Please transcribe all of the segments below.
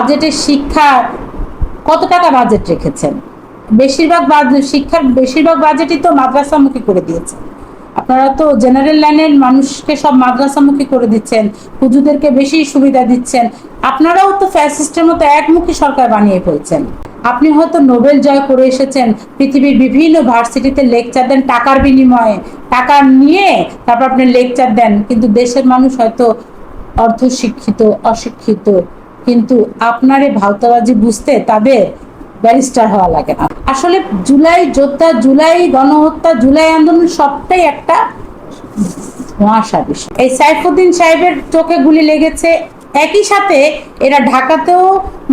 বাজেটে শিক্ষা, কত টাকা বাজেট রেখেছেন? বেশিরভাগ শিক্ষার বেশিরভাগ বাজেটই তো মাদ্রাসামুখী করে দিয়েছে। আপনারা তো জেনারেল লাইনের মানুষকে সব মাদ্রাসামুখী করে দিচ্ছেন হুজুদেরকে বেশি সুবিধা দিচ্ছেন। আপনারাও তো ফ্যাসিস্টের মতো একমুখী সরকার বানিয়ে ফেলছেন। আপনি হয়তো নোবেল জয় করে এসেছেন, পৃথিবীর বিভিন্ন ভার্সিটিতে লেকচার দেন টাকার বিনিময়ে। টাকা নিয়ে তারপর আপনি লেকচার দেন, কিন্তু দেশের মানুষ হয়তো অর্ধশিক্ষিত, অশিক্ষিত কিন্তু আপনার এই ভাওতাবাজি বুঝতে তাদের ব্যারিস্টার হওয়া লাগে না। আসলে জুলাই যোদ্ধা, জুলাই গণহত্যা, জুলাই আন্দোলন সবটাই একটা ধোঁয়াশা বিষয় এই সাইফুদ্দিন সাহেবের চোখে গুলি লেগেছে। একই সাথে এরা ঢাকাতেও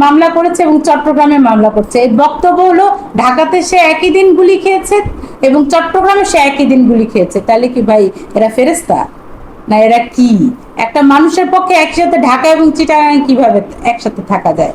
মামলা করেছে এবং চট্টগ্রামে মামলা করছে। এই বক্তব্য হলো, ঢাকাতে সে একই দিন গুলি খেয়েছে এবং চট্টগ্রামে সে একই দিন গুলি খেয়েছে। তাহলে কি ভাই এরা ফেরেস্তা না, এরা কি? একটা মানুষের পক্ষে একসাথে ঢাকা এবং চিটাগাং কীভাবে একসাথে থাকা যায়?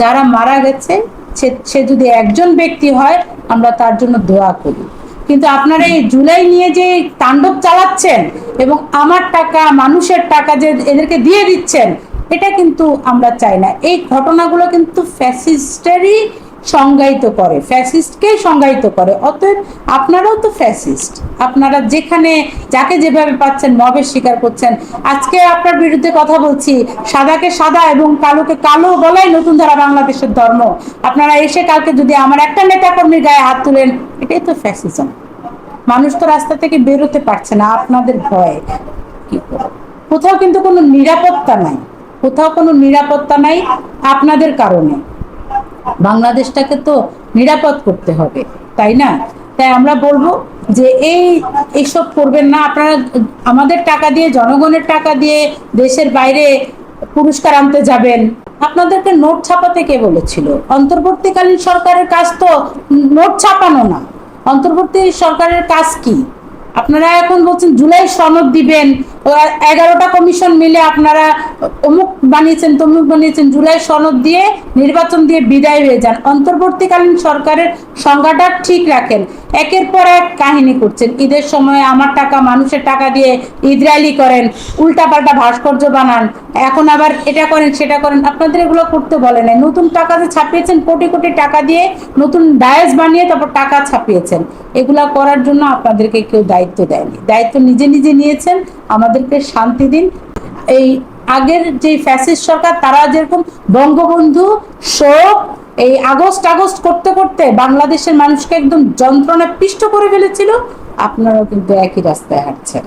যারা মারা গেছে, সে সে যদি একজন ব্যক্তি হয়, আমরা তার জন্য দোয়া করি। কিন্তু আপনারা এই জুলাই নিয়ে যে তাণ্ডব চালাচ্ছেন এবং আমার টাকা, মানুষের টাকা যে এদেরকে দিয়ে দিচ্ছেন, এটা কিন্তু আমরা চাই না। এই ঘটনাগুলো কিন্তু ফ্যাসিস্টেরই সংজ্ঞায়িত করে। ফ্যাসিস্টকেই সংজ্ঞায়িত করে। অতএব আপনারাও তো ফ্যাসিস্ট। আপনারা যেখানে, যাকে যেভাবে পাচ্ছেন, মবের স্বীকার করছেন। আজকে আপনার বিরুদ্ধে কথা বলছি। সাদাকে সাদা এবং কালোকে কালো বলাই নতুন ধারা বাংলাদেশের ধর্ম। আপনারা এসে কালকে যদি আমার একটা নেতা কর্মীর গায়ে হাত তুলেন, এটাই তো ফ্যাসিজম। মানুষ তো রাস্তা থেকে বেরোতে পারছে না। আপনাদের ভয়ে। কি? কোথাও কিন্তু কোনো নিরাপত্তা নাই। কোথাও কোনো নিরাপত্তা নাই আপনাদের কারণে। বাংলাদেশটাকে তো নিরাপদ করতে হবে, তাই না? তাই আমরা বলব যে এই এইসব করবেন না। আপনারা আমাদের টাকা দিয়ে, জনগণের টাকা দিয়ে দেশের বাইরে পুরস্কার আনতে যাবেন। আপনাদেরকে নোট ছাপাতে কে বলেছিল? অন্তর্বর্তীকালীন সরকারের কাজ তো নোট ছাপানো না। অন্তর্বর্তী সরকারের কাজ কি? আপনারা এখন বলছেন জুলাই সনদ দিবেন এগারোটা কমিশন মিলে আপনারা অমুক বানিয়েছেন, তমুক বানিয়েছেন, জুলাই সনদ দিয়ে নির্বাচন দিয়ে বিদায় হয়ে যান। অন্তর্বর্তীকালীন সরকারের সংজ্ঞাটা ঠিক রাখেন। একের পর এক কাহিনী করছেন। ঈদের সময় আমার টাকা, মানুষের টাকা দিয়ে ঈদ র্যালি করেন, উল্টাপাল্টা ভাস্কর্য বানান। এখন আবার এটা করেন, সেটা করেন। আপনাদের এগুলো করতে বলে নাই। নতুন টাকা যে ছাপিয়েছেন, কোটি কোটি টাকা দিয়ে নতুন ডায়েস বানিয়ে তারপর টাকা ছাপিয়েছেন। এগুলা করার জন্য আপনাদেরকে কেউ দায়িত্ব দেয়নি। দায়িত্ব নিজে নিজে নিয়েছেন। আমাদেরকে শান্তি দিন। এই আগের যে ফ্যাসিস্ট সরকার, তারা যেরকম বঙ্গবন্ধু শোক এই আগস্ট আগস্ট করতে করতে বাংলাদেশের মানুষকে একদম যন্ত্রণা পিষ্ট করে ফেলেছিল, আপনারাও কিন্তু একই রাস্তায় হাঁটছেন।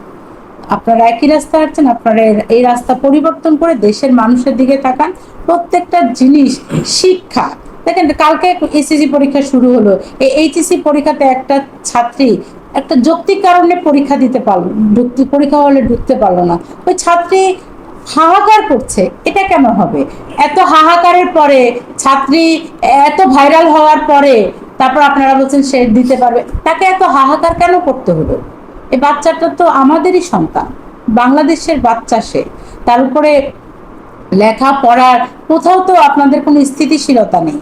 আপনারা একই রাস্তা হাঁটছেন, আপনারা এই রাস্তা পরিবর্তন করে দেশের মানুষের দিকে তাকান। প্রত্যেকটা জিনিস, শিক্ষা, দেখেন কালকে এসএসসি পরীক্ষা শুরু হলো, এই এইচএসসি পরীক্ষাতে একটা ছাত্রী একটা যৌক্তিক কারণে পরীক্ষা দিতে পারল পরীক্ষা হলে ঢুকতে পারল না। ওই ছাত্রী হাহাকার করছে, এটা কেন হবে? এত হাহাকারের পরে, ছাত্রী এত ভাইরাল হওয়ার পরে, তারপর আপনারা বলছেন সে দিতে পারবে। তাকে এত হাহাকার কেন করতে হলো? এই বাচ্চাটা তো আমাদেরই সন্তান, বাংলাদেশের বাচ্চা সে। তার উপরে লেখা পড়ার কোথাও তো আপনাদের কোনো স্থিতিশীলতা নেই।